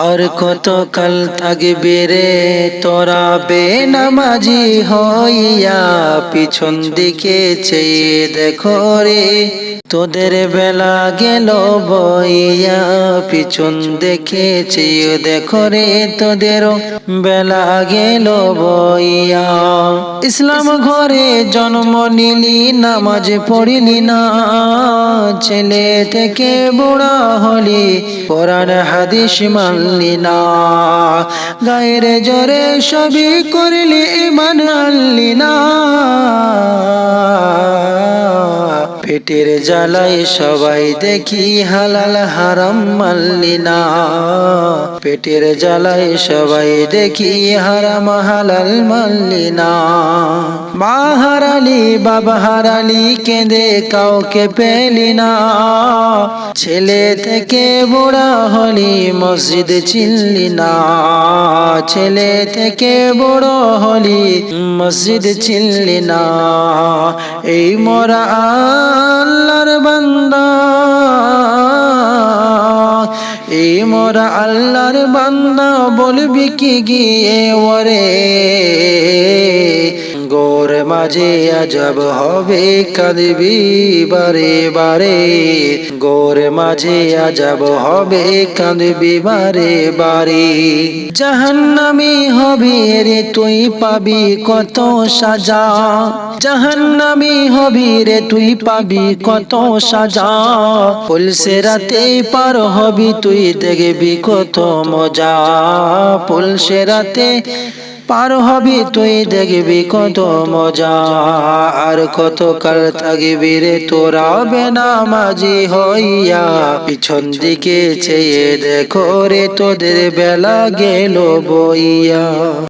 আর কত কাল থাকবে রে? তোরা বেনামাজি হইয়া পিছন দিকে চেয়ে দেখো রে। তোদের বেলা গেল বইয়া পিছন দেখে চেয়ে দেখো রে। তোদের বেলা গেল বইয়া। ইসলাম ঘরে জন্ম নিলি, নামাজ পড়িলি না। ছেলে থেকে বুড়া হলি, কোরআন হাদিস মানলি না গায়ের জোরে সবই করলি ইমান আনলি না পেটের জ্বালাই সবাই দেখি হালাল হারাম মানলি না পেটের জ্বালাই সবাই দেখি হারাম হালাল মানলি না মা হারালি বাবা হারালি কেঁদে কাউকে পেলি না। ছেলে থেকে বুড়া হলি মসজিদ চিনলি না। ছেলে থেকে বড় হলি মসজিদ চিনলি না। এই মরা আল্লাহর বান্দা, এই মোরা আল্লাহর বান্দা বলবি কি গিয়ে ওরে? গোর মাঝে আজব হবে, কাঁদবি বারে বারে। গোর মাঝে আজব হবে, কাঁদবি বারে বারে। জাহান্নামি হবি রে, তুই পাবি কত সাজা। জাহান্নামি হবি রে, তুই পাবি কত সাজা। পুলসে রাতে পার হবি, তুই দেখবি কত মজা। পুলসে রাতে পার হবি, তুই দেখবি কত মজা। আর কত কাল থাকবি রে, তোরা বেনামাজি হইয়া। পিছন দিকে চেয়ে দেখো রে, তোদের বেলা গেল বইয়া।